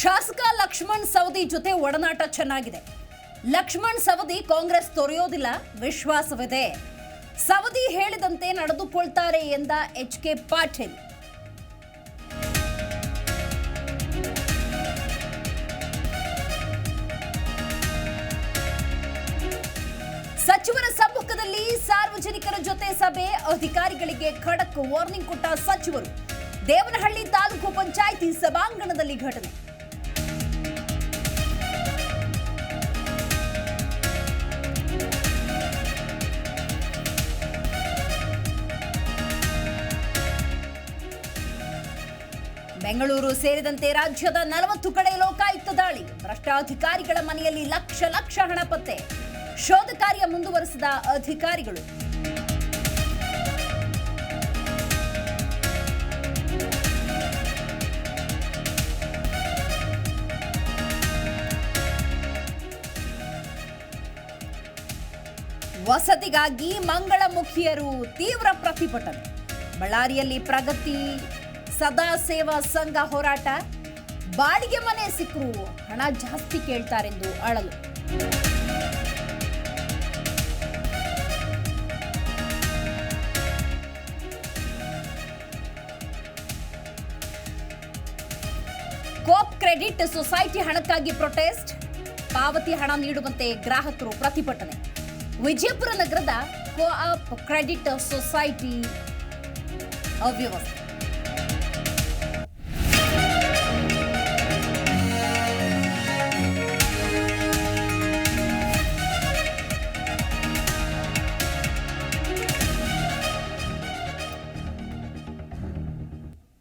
ಶಾಸಕ ಲಕ್ಷ್ಮಣ್ ಸವದಿ ಜೊತೆ ಒಡನಾಟ ಚೆನ್ನಾಗಿದೆ. ಲಕ್ಷ್ಮಣ್ ಸವದಿ ಕಾಂಗ್ರೆಸ್ ತೊರೆಯೋದಿಲ್ಲ, ವಿಶ್ವಾಸವಿದೆ. ಸವದಿ ಹೇಳಿದಂತೆ ನಡೆದುಕೊಳ್ತಾರೆ ಎಂದ ಎಚ್ ಕೆ ಪಾಟೀಲ್. ಸಚಿವರ ಸಮ್ಮುಖದಲ್ಲಿ ಸಾರ್ವಜನಿಕರ ಜೊತೆ ಸಭೆ, ಅಧಿಕಾರಿಗಳಿಗೆ ಖಡಕ್ ವಾರ್ನಿಂಗ್ ಕೊಟ್ಟ ಸಚಿವರು. ದೇವನಹಳ್ಳಿ ತಾಲೂಕು ಪಂಚಾಯಿತಿ ಸಭಾಂಗಣದಲ್ಲಿ ಘಟನೆ. ಬೆಂಗಳೂರು ಸೇರಿದಂತೆ ರಾಜ್ಯದ ನಲವತ್ತು ಕಡೆ ಲೋಕಾಯುಕ್ತ ದಾಳಿ. ಭ್ರಷ್ಟಾಧಿಕಾರಿಗಳ ಮನೆಯಲ್ಲಿ ಲಕ್ಷ ಲಕ್ಷ ಹಣ ಪತ್ತೆ. ಶೋಧ ಕಾರ್ಯ ಮುಂದುವರೆಸಿದ ಅಧಿಕಾರಿಗಳು. ವಸತಿಗಾಗಿ ಮಂಗಳಮುಖಿಯರು ತೀವ್ರ ಪ್ರತಿಭಟನೆ. ಬಳ್ಳಾರಿಯಲ್ಲಿ ಪ್ರಗತಿ ಸದಾ ಸೇವಾ ಸಂಘ ಹೋರಾಟ. ಬಾಡಿಗೆ ಮನೆ ಸಿಕ್ಕರು ಹಣ ಜಾಸ್ತಿ ಕೇಳ್ತಾರೆಂದು ಅಳಲು. ಕೋಪ್ ಕ್ರೆಡಿಟ್ ಸೊಸೈಟಿ ಹಣಕ್ಕಾಗಿ ಪ್ರೊಟೆಸ್ಟ್. ಪಾವತಿ ಹಣ ನೀಡುವಂತೆ ಗ್ರಾಹಕರು ಪ್ರತಿಭಟನೆ. ವಿಜಯಪುರ ನಗರದ ಕೋಆಪ್ ಕ್ರೆಡಿಟ್ ಸೊಸೈಟಿ ಅವ್ಯವಸ್ಥೆ.